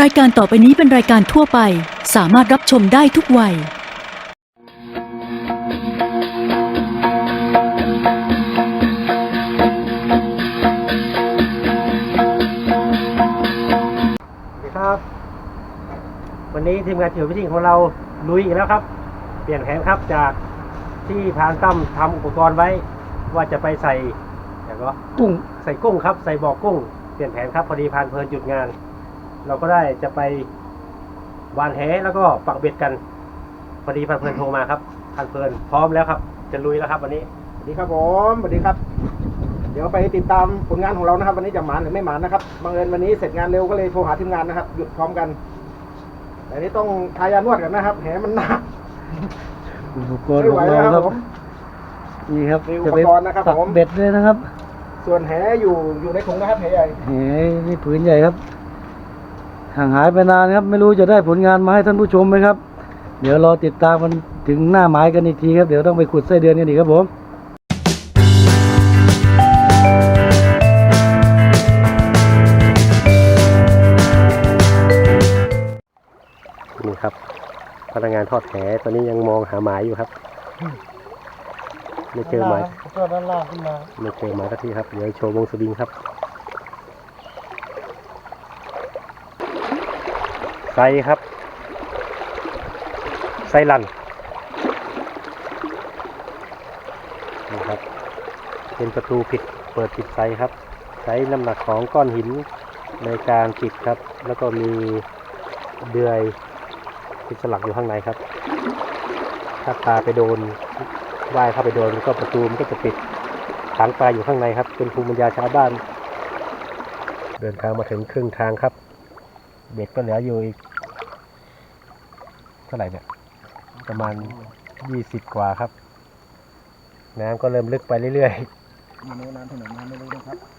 รายการต่อไปนี้เป็นรายการทั่วไป สามารถรับชมได้ทุกวัย สวัสดีครับ วันนี้ทีมงานเฉียวพิชิตของเราลุยอีกแล้วครับ เปลี่ยนแผนครับจากที่พรานตั้มทำอุปกรณ์ไว้ ว่าจะไปใส่แต่ก็กุ้งใส่กุ้งครับ ใส่บ่อกุ้ง เปลี่ยนแผนครับพอดีพรานเพลินหยุดงาน เราก็ได้จะไปวานแหแล้วก็ปักเบ็ดกันพอดีพรานเพลินโทรมาครับพรานเพลินพร้อมแล้วครับ จะลุยแล้วครับวันนี้สวัสดีครับผมสวัสดีครับ เดี๋ยวไปติดตามผลงานของเรานะครับ วันนี้จะหมานหรือไม่หมานนะครับบังเอิญวันนี้เสร็จงานเร็วก็เลยโทรหาทีมงานนะครับหยุดพร้อมกันแต่นี้ต้องทายานวดกันนะครับแหมันหนักอุปกรณ์ของเราไม่ไหวแล้วครับผม นี่ครับมีอุจะปไปกรณ์นะครับปักผม เบ็ดด้วยนะครับส่วนแหอยู่อยู่ในถุงนะครับแหใหญ่แหนี่ผืนใหญ่ครับ ห่างหายไปนานครับ ไม่รู้จะได้ผลงานมาให้ท่านผู้ชมไหมครับ เดี๋ยวรอติดตามมันถึงหน้าหมายกันอีกทีครับ เดี๋ยวต้องไปขุดไส้เดือนกันอีกครับผมนี่ครับ พนักงานทอดแหตอนนี้ยังมองหาหมายอยู่ครับ ไม่เจอหมายก็ด้านล่างขึ้นมาไม่เจอหมายสักทีครับ เดี๋ยวโชว์วงสวิงครับ ไซครับ ไซลันนี่ครับ เป็นประตูปิดเปิดปิดไซครับ ใช้น้ำหนักของก้อนหินในการปิดครับ แล้วก็มีเดือยที่สลักอยู่ข้างในครับ ถ้าปลาไปโดนว่ายเข้าไปโดนก็ประตูมันก็จะปิดขังปลาอยู่ข้างในครับ เป็นภูมิปัญญาชาวบ้าน เดินทางมาถึงครึ่งทางครับ เบ็ดก็เหลืออยู่อีกเท่าไหร่เนี่ย ประมาณยี่สิบกว่าครับ น้ำก็เริ่มลึกไปเรื่อยมาโน้นน้ำถนนน้ำไม่รู้นะครับๆ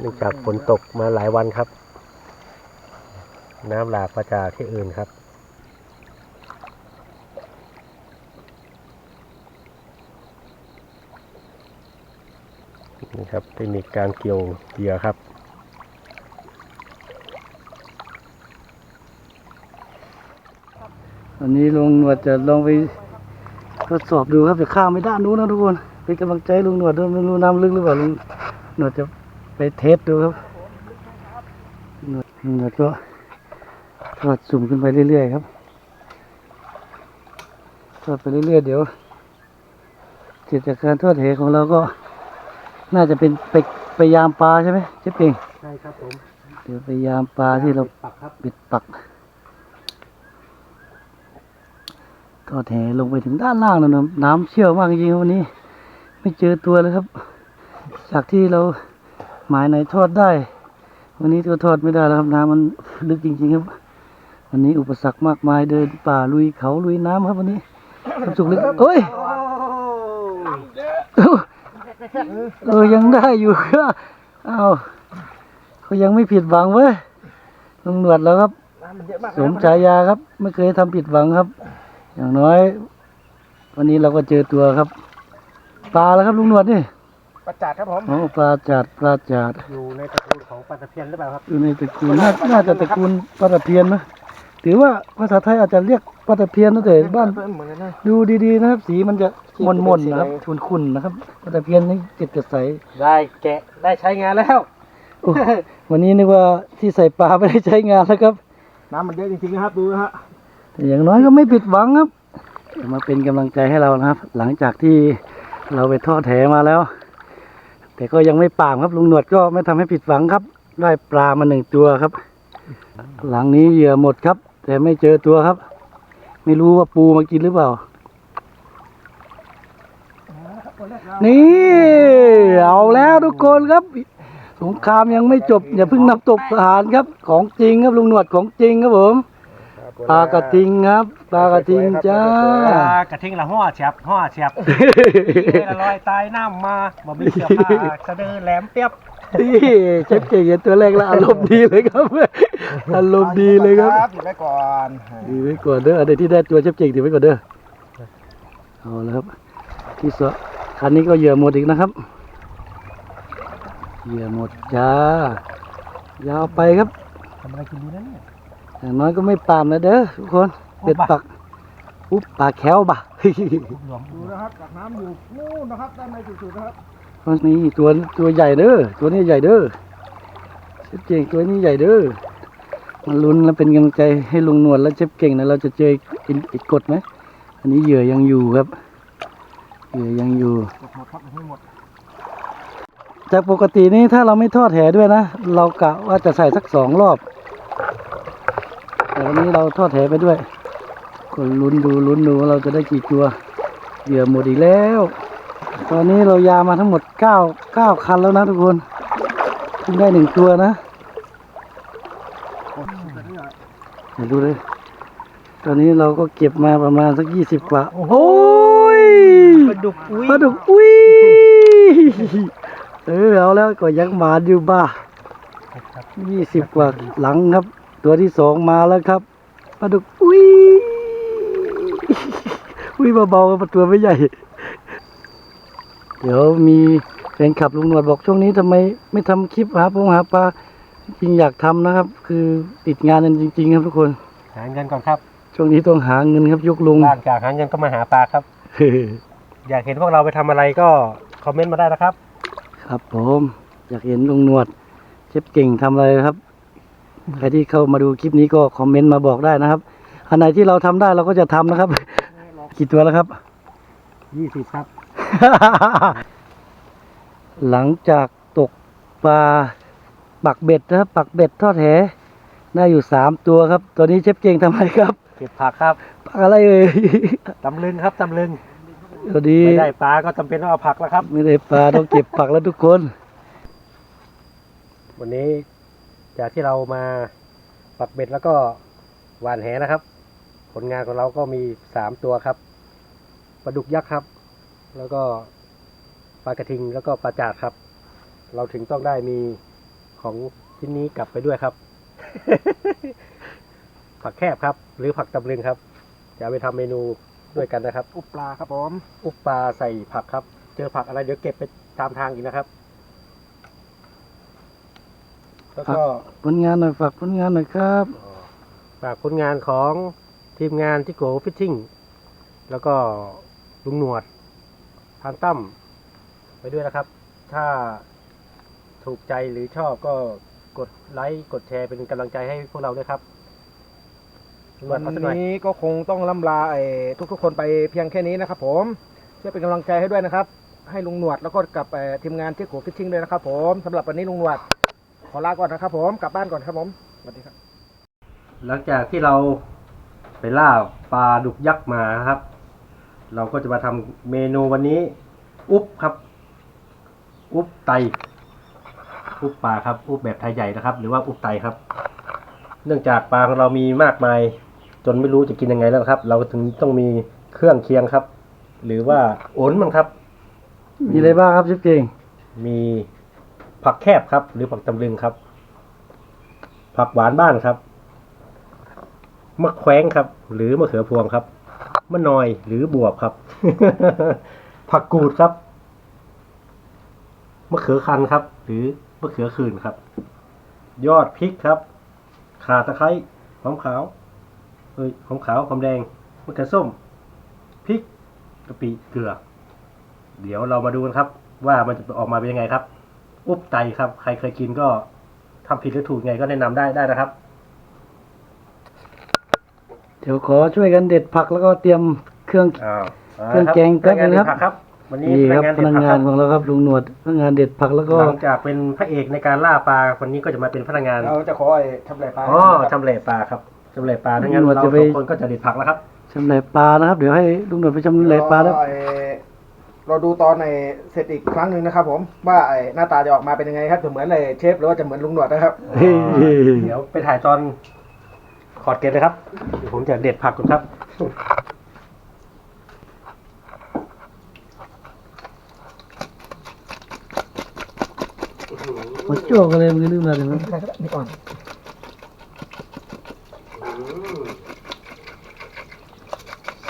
เนื่องจากฝนตกมาหลายวันครับ น้ำหลากมาจากที่อื่นครับนี่ครับเทคนิคการเกี่ยวเหยื่อครับ อันนี้ลุงหนวดจะลองไปทดสอบดูครับจะข้ามไปด้านนู้นนะทุกคนเป็นกำลังใจให้ลุงหนวดด้วยไม่รู้น้ำลึกหรือเปล่าลุงหนวดจะไปเทสดูครับหนวดลุงหนวดก็ทอดสุ่มขึ้นไปเรื่อยๆครับทอดไปเรื่อยๆเดี๋ยวเสร็จจากการทอดเหของเราก็น่าจะเป็นไปไปยามปลาใช่ไหมเจ๊เป่งใช่ครับผมเดี๋ยวไปยามปลาที่เราปักครับปิดปัก ทอดแหลงไปถึงด้านล่างนะนะน้ำเชี่ยวมากจริงๆครับวันนี้ ไม่เจอตัวเลยครับ จากที่เราหมายไหนทอดได้ วันนี้ก็ทอดไม่ได้แล้วครับน้ำมันลึกจริง ๆ ครับ วันนี้อุปสรรคมากมายเดินป่าลุยเขาลุยน้ำครับวันนี้ความสุขลึกเอ้ยเออยังได้อยู่เอ้าเขายังไม่ผิดหวังเว้ยลุงหนวดแล้วครับน้ำมันเยอะมากสมฉายาครับ ไม่เคยทำผิดหวังครับ อย่างน้อย วันนี้เราก็เจอตัวครับ ปลาแล้วครับลุงหนวดนี่ประจัดครับผมโอ้ปลาจาดปลาจาดอยู่ในตระกูลของปลาตะเพียนหรือเปล่าครับอยู่ในตระกูลน่าน่าจะตระกูลปลาตะเพียนนะถือว่าภาษาไทยอาจจะเรียกปลาตะเพียนนะแต่บ้านเหมือนกันนะดูดีๆนะครับ สีมันจะสีมมันนเป็นๆสีนะครับอะไรขุ่นๆนะครับปลาตะเพียนนี่เจ็ดกระใสได้แกะได้ใช้งานแล้วโอ้วันนี้นึกว่าที่ใส่ปลาไม่ได้ใช้งานแล้วครับ น้ำมันเยอะจริงๆนะครับดูนะฮะแต่ อย่างน้อยก็ไม่ผิดหวังครับมาเป็นกำลังใจให้เรานะครับ หลังจากที่เราไปทอดแถมาแล้ว แต่ก็ยังไม่ปามครับลุงหนวดก็ไม่ทำให้ผิดหวังครับ ได้ปลามาหนึ่งตัวครับ หลังนี้เหยื่อหมดครับ แต่ไม่เจอตัวครับ ไม่รู้ว่าปูมากินหรือเปล่า นี่ เอาแล้วทุกคนครับสงครามยังไม่จบ อย่าเพิ่งนับตกทหารครับ ของจริงครับลุงหนวดของจริงครับผม ปลากระทิงครับ ปลากระทิงจ้า ปลากระทิงละห่อเฉียบห่อเฉียบเวลาลอยตายน้ำมาบ่มีเสื้อผ้าสะดือแหลมเปียบนี่เชฟเก่งเห็นตัวแรกแล้วอารมณ์ดีเลยครับอารมณ์ดีเลยครับถือไว้ก่อนดีไว้ก่อนเด้ออันใดที่ได้ตัวเชฟเก่งถือไว้ก่อนเด้อเอาแล้วครับ ที่สองคันนี้ก็เหยื่อหมดอีกนะครับเหยื่อหมดจ้ายาวไปครับำอะไรกินดีนะเนี่ย อย่างน้อยก็ไม่ปามนะเด้อทุกคนเป็ดปักอุ๊บปลาแควบ่ะหลวงดูนะครับจากน้ำอยู่นู่นนะครับด้านในสุดๆนะครับมันนี่ตัวตัวใหญ่เด้อตัวนี้ใหญ่เด้อเชฟเก่งตัวนี้ใหญ่เด้อมันลุ้นแล้วเป็นกำลังใจให้ลุงนวลและเชฟเก่งนะเราจะเจออีกอีกกดไหมอันนี้เหยื่อยังอยู่ครับเหยื่อยังอยู่กดหมดครับให้หมดจากปกตินี่ถ้าเราไม่ทอดแหด้วยนะ เรากะว่าจะใส่สักสองรอบ แต่วันนี้เราทอดแหไปด้วยก็ลุ้นดูลุ้นดูว่าเราจะได้กี่ตัวเหยื่อหมดอีกแล้ว ตอนนี้เรายามาทั้งหมดเก้าเก้าคันแล้วนะทุกคนเพิ่งได้หนึ่งตัวนะเดี๋ยวดูเลย ตอนนี้เราก็เก็บมาประมาณสักยี่สิบกว่า โอ้ยปลาดุกอุ้ยปลาดุกอุ้ย เออเอาแล้วก็ยังหมาอยู่บ้ายี่สิบกว่าหลังครับ ตัวที่สองมาแล้วครับปลาดุกอุ้ยอุ้ยเบาๆครับตัวไม่ใหญ่ เดี๋ยวมีแฟนคลับลุงหนวดบอกช่วงนี้ทำไมไม่ทำคลิปหาปงหาปลาจริงอยากทำนะครับ คือติดงานกันจริง ๆ ครับทุกคน หาเงินก่อนครับ ช่วงนี้ต้องหาเงินครับยกลุงล่างจากหาเงินก็มาหาปลาครับอยากเห็นพวกเราไปทำอะไรก็คอมเมนต์มาได้นะครับ ครับผม อยากเห็นลุงหนวดเชฟเก่งทำอะไรครับ ใครที่เข้ามาดูคลิปนี้ก็คอมเมนต์มาบอกได้นะครับ อันไหนที่เราทำได้เราก็จะทำนะครับ กี่ตัวแล้วครับ ยี่สิบครับ หลังจากตกปลาปักเบ็ดนะครับ ปักเบ็ดทอดแหได้อยู่สามตัวครับ ตัวนี้เชฟเก่งทำอะไรครับ เก็บผักครับปักอะไรเอ่ยตำลึงครับตำลึงตัวนี้ไม่ได้ปลาก็จำเป็นต้องเอาผักแล้วครับ ไม่ได้ปลาต้องเก็บปักแล้วทุกคน วันนี้ จากที่เรามาปักเบ็ดแล้วก็หวานแหนะครับ ผลงานของเราก็มีสามตัวครับปลาดุกยักษ์ครับ แล้วก็ปลากระทิงแล้วก็ปลาจาดครับ เราถึงต้องได้มีของชิ้นนี้กลับไปด้วยครับ ผักแคบครับ หรือผักตำลึงครับ จะเอาไปทำเมนูด้วยกันนะครับ อุปปลาครับผม อุปปลาใส่ผักครับ เจอผักอะไรเดี๋ยวเก็บไปตามทางอีกนะครับ แล้วก็ผลงานหน่อยฝากผลงานหน่อยครับฝากผลงานของทีมงานที่โกฟิชชิ่งแล้วก็ลุงหนวดทางตั้มไปด้วยนะครับ ถ้าถูกใจหรือชอบก็กดไลค์กดแชร์เป็นกำลังใจให้พวกเราด้วยครับลุงหนววัดนเอาสักหน่อยนี้ก็คงต้องล่ำลาไอ้ทุกๆ คนไปเพียงแค่นี้นะครับผมช่วยเป็นกำลังใจให้ด้วยนะครับ ให้ลุงหนวดแล้วก็กับเอ่อทีมงานที่โขฟิชชิ่งด้วยนะครับผมสำหรับวันนี้ลุงหนวด ขอลาก่อนนะครับผมกลับบ้านก่อนครับผมสวัสดีครับ หลังจากที่เราไปล่าปลาดุกยักษ์มาครับ เราก็จะมาทำเมนูวันนี้ อุ๊บครับ อุ๊บไต อุ๊บปลาครับ อุ๊บแบบไทยใหญ่นะครับ หรือว่าอุ๊บไตครับ เนื่องจากปลาของเรามีมากมาย จนไม่รู้จะกินยังไงแล้วครับ เราถึงต้องมีเครื่องเคียงครับ หรือว่าโอนมันครับ มีอะไรบ้างครับเชฟเก่งมี ผักแคบครับ หรือผักตำลึงครับ ผักหวานบ้านครับมะแขวงครับ หรือมะเขือพวงครับมะนอยหรือบวบครับ ผักกูดครับมะเขือคันครับ หรือมะเขือคืนครับ ยอดพริกครับข่าตะไคร้หอมขาวเอ้ยหอมขาวหอมแดงมะเขือส้มพริกกะปิเกลือ เดี๋ยวเรามาดูกันครับ ว่ามันจะออกมาเป็นยังไงครับ อุบไตครับ ใครเคยกินก็ทำผิดหรือถูกไงก็แนะนำได้ได้นะครับ เดี๋ยวขอช่วยกันเด็ดผักแล้วก็เตรียมเครื่อง อ้าวเครื่องแกงแป๊บนึงครับพนักงานเด็ดผักครับ วันนี้นี่ครับพเด็นัดกผังานคของเราครับลุงหนวดพนักงานเด็ดผักแล้วก็ หลังจากเป็นพระเอกในการล่าปลาวันนี้ก็จะมาเป็นพนักงานเราจะขอไอ้ทำไรปลาอ๋อชำแหละปลาครับชำแหละปลาทั้งนั้นเราสองคนก็จะเด็ดผักแล้วครับ ชำแหละปลานะครับ เดี๋ยวให้ลุงหนวดไปชำแหละปลาแล้ว ไอ้ เราดูตอนในเสร็จอีกครั้งหนึ่งนะครับ ผมว่าไอ้หน้าตาจะออกมาเป็นยังไงครับจะเหมือนไอ้เชฟหรือว่าจะเหมือนลุงหนวดนะครับเฮ้ยเดี๋ยวไปถ่ายตอนขอดเกล็ดเลยครับเดี๋ยวผมจะเด็ดผักก่อนครับมาจ้วกันเลยมันลืมอะไรมั้ยนี่ก่อน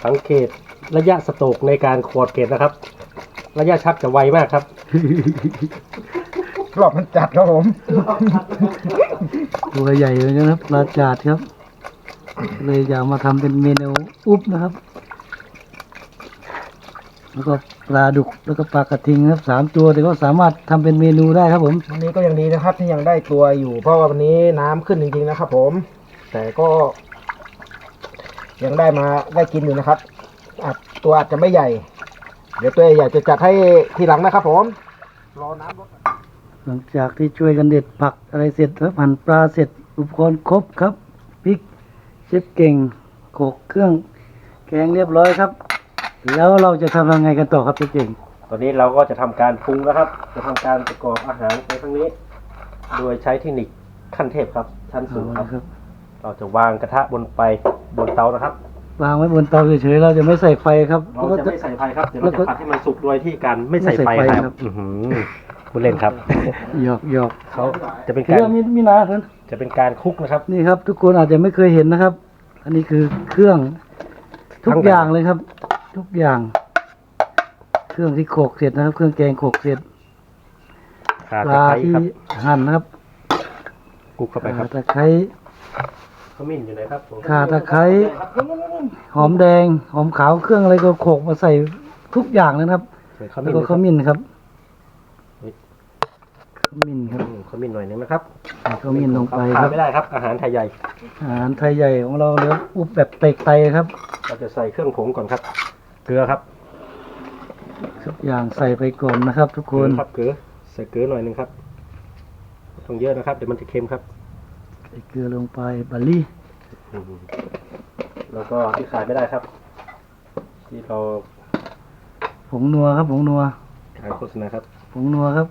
สังเกตระยะสโตรกในการขอดเกล็ดนะครับ ระยะชักจะไวมากครับ รอบมันจัดครับผมตัวใหญ่เลยนะครับปลาจาดครับ เลยอยากมาทำเป็นเมนูอุ๊บนะครับ แล้วก็ปลาดุกแล้วก็ปลากระทิงครับสามตัวแต่ก็สามารถทำเป็นเมนูได้ครับผม วันนี้ก็ยังดีนะครับ ที่ยังได้ตัวอยู่ เพราะว่าวันนี้น้ำขึ้นจริงๆนะครับผม แต่ก็ยังได้มาได้กินอยู่นะครับอาจตัวอาจจะไม่ใหญ่ เดี๋ยวตัวใหญ่จะจัดให้ทีหลังนะครับผม รอน้ำลดหลังจากที่ช่วยกันเด็ดผักอะไรเสร็จแล้วหั่นปลาเสร็จอุปกรณ์ครบครับพริกเชฟเก่งโขลกเครื่องแกงเรียบร้อยครับ แล้วเราจะทำยังไงกันต่อครับเชฟเก่งตอนนี้เราก็จะทำการปรุงแล้วครับ จะทำการประกอบอาหารในครั้งนี้ โดยใช้เทคนิคขั้นเทพครับชั้นสูงเอาครับละครับ เราจะวางกระทะบนไปบนเตานะครับ วางไว้บนเตาเฉยๆเราจะไม่ใส่ไฟครับเราแล้วก็จะจะไม่ใส่ไฟครับเดี๋ยวแล้เราวก็จะผัดให้มันสุกโดยที่การไม่ใส่ไฟไม่ใส่ไฟคครัรับบอื้อหือคุณเล่นครับหยอกหยอกเขาจะเป็นเรื่การองนี้มีนาเพิ่นจะเป็นการคลุกนะครับ นี่ครับ ทุกคนอาจจะไม่เคยเห็นนะครับ อันนี้คือเครื่องทุทั้กงแบบอย่างเลยครับ ทุกอย่าง เครื่องที่โขลกเสร็จนะครับ เครื่องแกงโขลกเสร็จขาปตะลาไคร้ที่ครับหั่นนะครับคลุกเข้าไปครับข่าตะไคร้ ขมิ้นอยู่ไหนครับผมข่าตะไคร้หอมแดง หอมขาวเครื่องอะไรก็โขลกมาใส่ทุกอย่างเลยนะครับใส่ขแล้วมิ้นก็ขมิ้นครับนี่ขมิ้นครับอืมขมิ้นหน่อยนึงนะครับใส่ขมิ้นลงไปคขารัดบ ไม่ได้ครับ อาหารไทยใหญ่ อาหารไทยใหญ่ของเราเดี๋ยวอุบแบบเตกไตครับ เราจะใส่เครื่องผงก่อนครับ เกลือครับทุกอย่างใส่ไปก่อนนะครับ ทุกเกคลือนครับเกลือใส่เกลือหน่อยนึงครับไม่ต้องเยอะนะครับเดี๋ยวมันจะเค็มครับใส่ เกลือลงไปบัลลี่อืมแล้วก็ที่ขาดไม่ได้ครับ ที่เราผงนัวครับผงนัวขายโฆษณาครับ ผงนัวครับ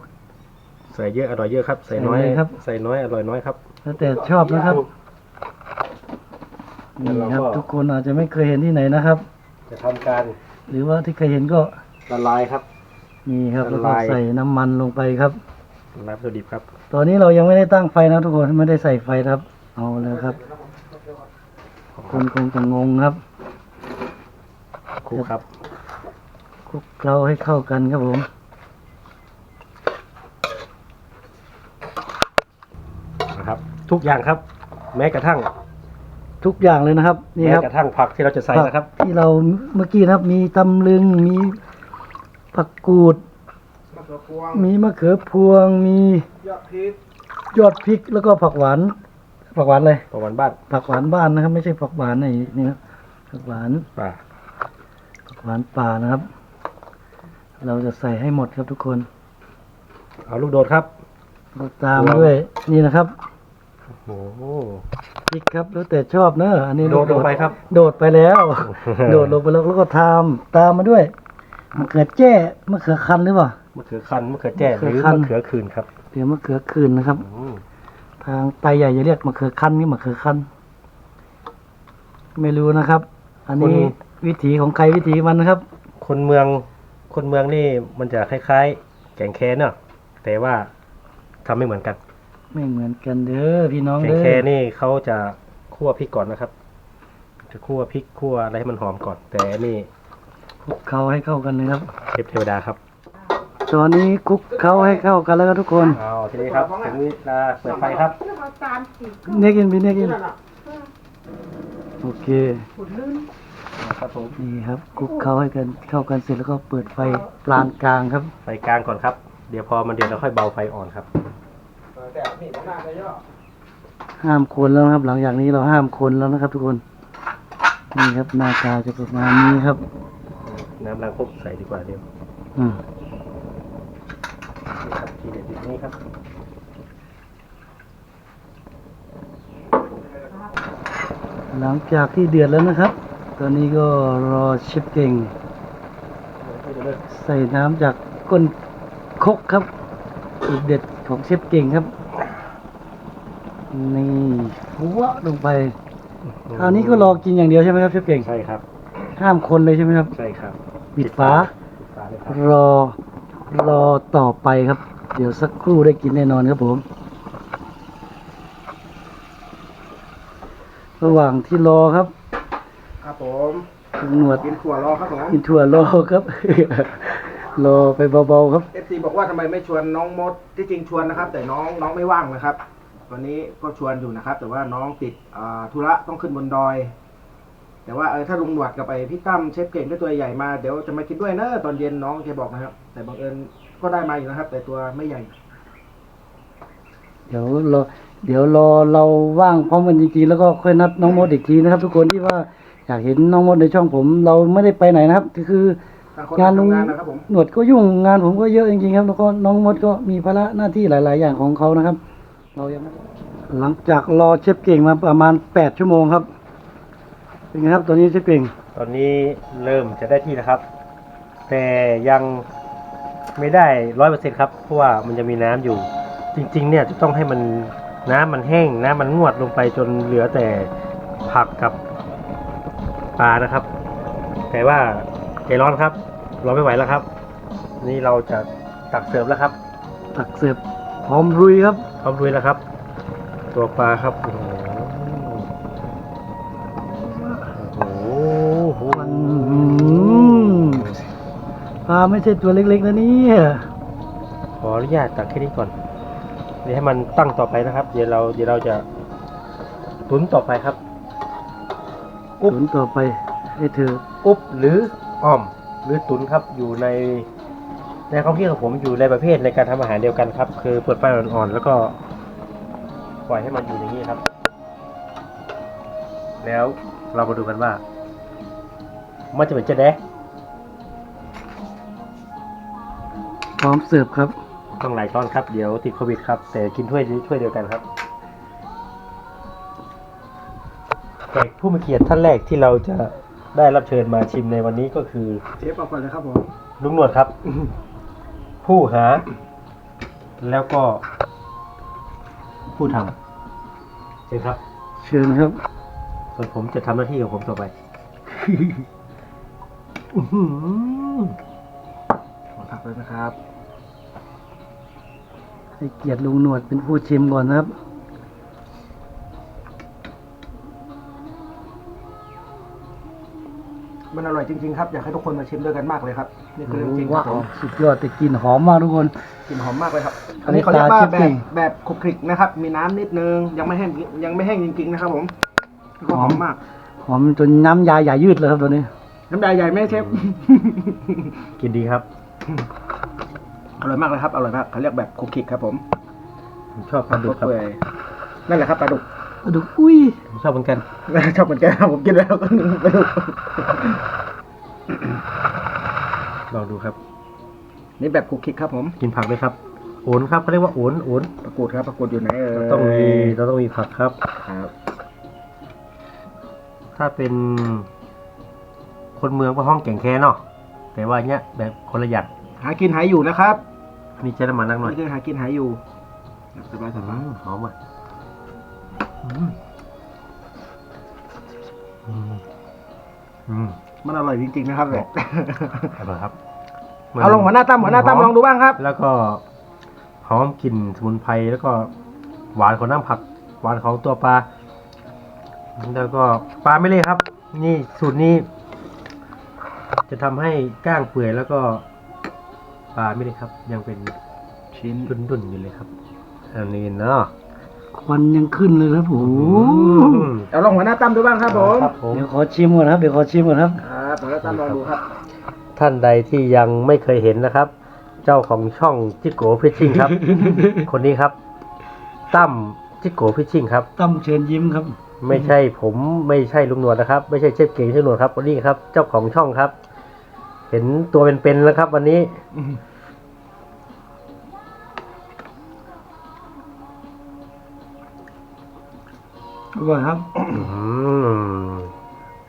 ใส่เยอะอร่อยเยอะครับ ใส่น้อยใส่เลยครับ ใส่น้อยอร่อยน้อยครับ แล้วแต่ชอบนะครับแล้วนี่เราครับก็ทุกคนอาจจะไม่เคยเห็นที่ไหนนะครับ จะทำการหรือว่าที่เคยเห็นก็ละลายครับ นี่ครับละแล้วก็ลาย ใส่น้ำมันลงไปครับน้ำวัตถุดิบครับ ตอนนี้เรายังไม่ได้ตั้งไฟนะทุกคนไม่ได้ใส่ไฟนะครับ เอาเลยครับคนคงจะงงครับคลุกครับคลุกเคล้าให้เข้ากันครับผมนะครับ ทุกอย่างครับ แม้กระทั่ง ทุกอย่างเลยนะครับนี่แม้ครับกระทั่งผักที่เราจะใส่นะครับผักที่เราเมื่อกี้นะครับ มีตำลึงมีผักกูด มะเขือพวงมีมะเขือพวงมียอดพริกยอดพริกแล้วก็ผักหวาน ผักหวานอะไรประวันบ้านผักหวานบ้านนะครับ ไม่ใช่ผักหวานในนี่ครับผักหวานป่าผักหวานป่านะครับ เราจะใส่ให้หมดครับทุกคนเอาลูกโดดครับเราตามด้วยนี่นะครับโอ้โหพริกครับแล้วแต่ชอบเนอะอันนี้โดดลงไปครับ โดดไปแล้ว โดดลงไปแล้วแล้วก็ทำตามมาด้วยมะเขือแจ้มะเขือคันหรือเปล่า มะเขือคันมะเขือแจ้หมะเขือรือคันมะเขือคืนครับเดี๋ยวมะเขือคืนนะครับอืมทางไตใหญ่จะเรียกมะเขือคันนี่มะเขือคันไม่รู้นะครับ อันนี้วิถีของใครวิถีมันนะครับ คนเมืองคนเมืองนี่มันจะคล้ายๆ แกงแคเนาะแต่ว่าทำไม่เหมือนกัน ไม่เหมือนกันเด้อพี่น้องแกงเด้อแคนี่เขาจะคั่วพริกก่อนนะครับ จะคั่วพริกคั่วอะไรให้มันหอมก่อน แต่อันนี่คลุกเคล้าให้เข้ากันเลยครับเทพเทวดาครับ ตอนนี้คลุกเคล้าให้เข้ากันแล้วครับทุกคนเอาทีนี้ครับถึงเวลาเปิดไฟครับเน็กอินพี่เน็กอินโอเคครับผมนี่ครับคลุกเคล้าให้กันเข้ากันเสร็จแล้วก็เปิดไฟปานกลางครับ ไฟกลางก่อนครับ เดี๋ยวพอมันเดือดเราค่อยเบาไฟอ่อนครับแต่นี่ของหน้าเลยย่อห้ามคนแล้วนะครับ หลังจากนี้เราห้ามคนแล้วนะครับ ทุกคนนี่ครับหน้าตาจะประมาณนี้ครับ น้ำล้างครกใส่ดีกว่าเดี๋ยวอืมนี่ครับ ทีเด็ดอยู่นี่ครับหลังจากที่เดือดแล้วนะครับ ตอนนี้ก็รอเชฟเก่ง ใส่น้ำจากก้นครกครับอีกเด็ดของเชฟเก่งครับ นี่หัวลงไปคราวนี้ก็รอกินอย่างเดียวใช่ไหมครับเชฟเก่งใช่ครับ ห้ามคนเลยใช่ไหมครับ ใช่ครับ ปิดฝาปิดฝาเลยครับรอ รอต่อไปครับ เดี๋ยวสักครู่ได้กินแน่นอนครับผม ระหว่างที่รอครับ ครับผมคุณหนวดกินถั่วรอครับผมกินถั่วรอครับ รอไปเบาๆครับ เอฟซีบอกว่าทำไมไม่ชวนน้องมดที่จริงชวนนะครับ แต่น้องน้องไม่ว่างนะครับวันนี้ก็ชวนอยู่นะครับ แต่ว่าน้องติดอ่าธุระต้องขึ้นบนดอย แต่ว่าเออถ้าลุงหนวดกับไปพี่ตั้มเชฟเก่งก็ตัวใหญ่มาเดี๋ยวจะมากินด้วยเนอะตอนเย็นน้องแกบอกนะครับ แต่บังเอิญก็ได้มาอยู่นะครับ แต่ตัวไม่ใหญ่ เดี๋ยวรอเดี๋ยวรอเราว่างพร้อมกันจริงๆแล้วก็ค่อยนัดน้องมดอีกทีนะครับ ทุกคนที่ว่าอยากเห็นน้องมดในช่องผม เราไม่ได้ไปไหนนะครับก็คือ ต่างคนงานลุงทำงานนะครับผมหนวดก็ยุ่งงานผมก็เยอะจริงๆครับ แล้วก็น้องมดก็มีภาระหน้าที่หลาย ๆ อย่างของเขานะครับ เรายังไม่หลังจากรอเชฟเก่งมาประมาณแปดชั่วโมงครับ เป็นไงครับตอนนี้เชฟเก่งตอนนี้เริ่มจะได้ที่นะครับ แต่ยังไม่ได้ร้อยเปอร์เซ็นครับ เพราะว่ามันจะมีน้ำอยู่ จริง ๆ เนี่ยจะต้องให้มันน้ำมันแห้ง น้ำมันงวดลงไปจนเหลือแต่ผักกับปลานะครับ แต่ว่าใจร้อนครับรอไม่ไหวแล้วครับ นี่เราจะตักเสิร์ฟแล้วครับ ตักเสิร์ฟพร้อมรุยครับพร้อมลุยแล้วครับ ตัวปลาครับโอ้โหาไม่ใช่ตัวเล็กๆนะเนี่ยขออนุญาตตักแค่นี้ก่อนเดี๋ยวให้มันตั้งต่อไปนะครับ เดี๋ยวเราเดี๋ยวเราจะตุนต่อไปครับตุนต่อไปให้เธอ อุบหรืออ้อมหรือตุนครับอยู่ในในความคิดของผมอยู่ในประเภทในการทำอาหารเดียวกันครับ คือเปิดไฟอ่อนๆแล้วก็ปล่อยให้มันอยู่อย่างนี้ครับ แล้วเรามาดูกันว่า มันจะเป็นจะแดะ ร้อมเสิร์ฟครับ ต้องหลายช้อนครับ เดี๋ยวติดโควิดครับ แต่กินถ้วยถ้วยเดียวกันครับแขกผู้มีเกียรติท่านแรกที่เราจะได้รับเชิญมาชิมในวันนี้ก็คือเชฟเอาก่อนเลยครับผมลุงหนวดครับ ผู้หา แล้วก็ ผู้ทำเชิญครับ เชิญครับ ส่วนผมจะทำหน้าที่ของผมต่อไปอื้อหือขอผักเลยนะครับ ให้เกียรติลุงหนวดเป็นผู้ชิมก่อนนะครับ มันอร่อยจริงๆครับ อยากให้ทุกคนมาชิมด้วยกันมากเลยครับ นี่คือเรื่องจริงครับผมสุดยอดแต่กลิ่นหอมมากทุกคน กลิ่นหอมมากเลยครับ อัอันนนี้นี้เขาเรียกว่าตาชิปแบปิ้บงแบบคลุกคลิกนะครับ มีน้ำนิดนึง ยังไม่แห้งยังไม่แห้งจริงๆนะครับผมแล้วก็หอมมาก หอมจนน้ำยาใหญ่ยืดเลยครับตัวนี้ น้ำยาใหญ่ไหมเชฟ กินดีครับอ ร่อยมากเลยครับ อร่อยมากเขาเรียกแบบคุกคิกครับ ผมผมชอบปลาดุกครับเปื่อยนั่นแหละครับปลาดุกปลาดุกอุ้ยผมชอบเหมือนกัน ชอบเหมือนกันครับผมกินแล้วก็นึกปลาดุกลองดูครับ นี่แบบคุกคิกครับ ผม กินผักด้วยครับโอนครับเขาเรียกว่าโอนโอนประกูดครับประกูดอยู่ไหนเออเราต้องมีเราต้องมีผักครับ ครับ ถ้าเป็น คนเมืองก็ห้องแก่งแค่เนาะแต่ว่าเนี้ยแบบคนละอย่างหากินหายอยู่นะครับอั นนี่ใช้น้ำมันนักหน่อยนี่คือหากินหายอยู่สบายสอืบายมหอมอะอืมอืมอืมมันอร่อยจริงๆนะครับแบบอร่อยครับเอาลงหัวหน้าตั้มหัวหน้าตั้มลองดูบ้างครับ แล้วก็หอมกลิ่นสมุนไพรแล้วก็หวานของน้ำผัก หวานของตัวปลาแล้วก็ปลาไม่เละครับ นี่สูตรนี้ จะทำให้ก้างเปื่อยแล้วก็ ปลาไม่เละครับ ยังเป็นชิ้นดุนๆอยู่เลยครับ อันนี้เนาะควันยังขึ้นเลยครับโอ้โหเอาลองหัวหน้าตั้มดูบ้างครับผมครับผมเดี๋ยวขอชิมก่อนครับเดี๋ยวขอชิมก่อนครับครับหัวหน้าตั้มลองดูครับ ท่านใดที่ยังไม่เคยเห็นนะครับ เจ้าของช่องจิโกฟิชชิ่งครับ คนนี้ครับ ตั้มจิโกฟิชชิ่งครับ ตั้มเชิญยิ้มครับ ไม่ใช่ผมไม่ใช่ลุงหนวดนะครับ ไม่ใช่เชฟเก่งเชฟหนวดครับวันนี้ครับ เจ้าของช่องครับ เห็นตัวเป็นๆแล้วครับ วันนี้ อร่อยครับ อืม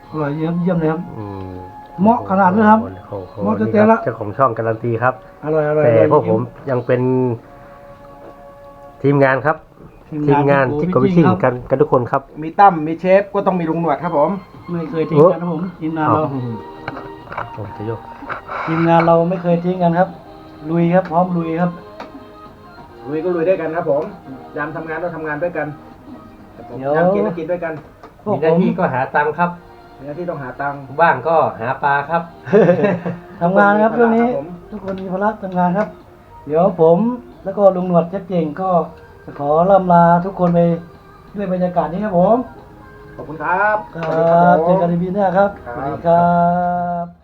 อร่อยเยี่ยมเยี่ยมเลยครับ อืมเหมาะขนาดนี้ครับโอ้โหเหมาะนี่เจ๊คละรับเจ้าของช่องการันตีครับ อร่อยอร่อยแต่อร่อยพวกผมยังเป็น ทีมงานครับ ทีมงานจิโกฟิชชิ่งกันกันทุกคนครับ มีตั้มมีเชฟก็ต้องมีลุงหนวดครับผม ไม่เคยทิ้งกันนะผมทีมงานเรา โอ้จะโยกทีมงานเราไม่เคยทิ้งกันครับ ลุยครับพร้อมลุยครับ ลุยก็ลุยด้วยกันครับผมยามทำงานก็ทำงานด้วยกันครับผมเดี๋ยว ยามกินก็กินด้วยกันพวกมีหน้าผมที่ก็หาตังค์ครับมีหน้าที่ต้องหาตังค์ ว่างก็หาปลาครับ ทำงานครับช่วงนี้ผม ทุกคนมีภาระทำงานครับ เดี๋ยวผมแล้วก็ลุงหนวดเจ๊เก่งก็จะขอล่ำลาทุกคนไปด้วยบรรยากาศนี้ครับผมขอบคุณครับ ครสวัสดีคัับบเจอกันในปีหน้าครับครับสวัสดีครับ